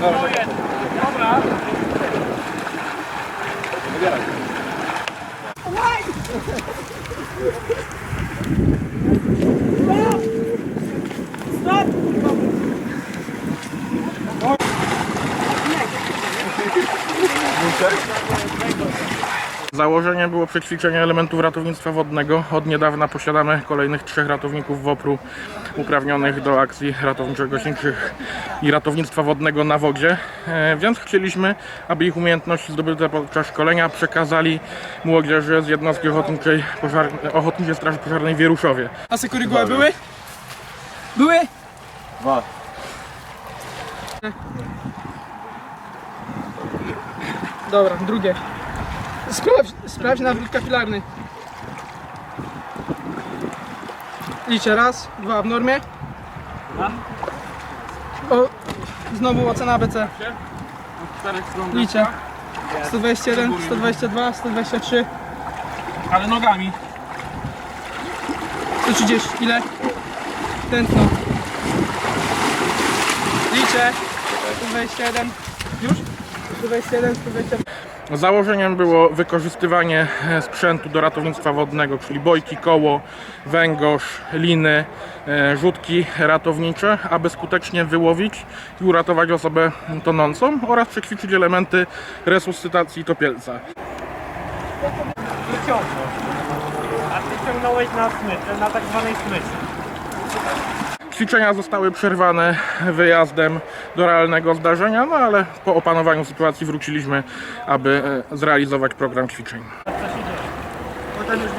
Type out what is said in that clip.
Dobra. Wybieraj. Stop! Stop! Stop! Założeniem było przećwiczenie elementów ratownictwa wodnego. Od niedawna posiadamy kolejnych trzech ratowników WOPR-u uprawnionych do akcji ratowniczo-gaśniczych i ratownictwa wodnego na wodzie. E, Więc chcieliśmy, aby ich umiejętności zdobyte podczas szkolenia przekazali młodzieży z jednostki ochotniczej, pożar... Ochotniczej Straży Pożarnej w Wieruszowie. A sekurygły były? Były? Dwa. Dobra, drugie. Sprawdź, sprawdź nawrót kapilarny. Liczę raz, dwa w normie. O, znowu ocena ABC. Liczę. 121, 122, 123, Ale nogami. 130. Ile? Tętno. Liczę. 121. Już? 121, 122. Założeniem było wykorzystywanie e, sprzętu do ratownictwa wodnego, czyli bojki, koło, węgorz, liny, e, rzutki ratownicze, aby skutecznie wyłowić i uratować osobę tonącą oraz przećwiczyć elementy resuscytacji topielca. wyciągnął. A ty ciągnąłeś na smyczy, na tak zwanej smyczy. Ćwiczenia zostały przerwane wyjazdem do realnego zdarzenia, no ale po opanowaniu sytuacji wróciliśmy, aby e, zrealizować program ćwiczeń. Potem już.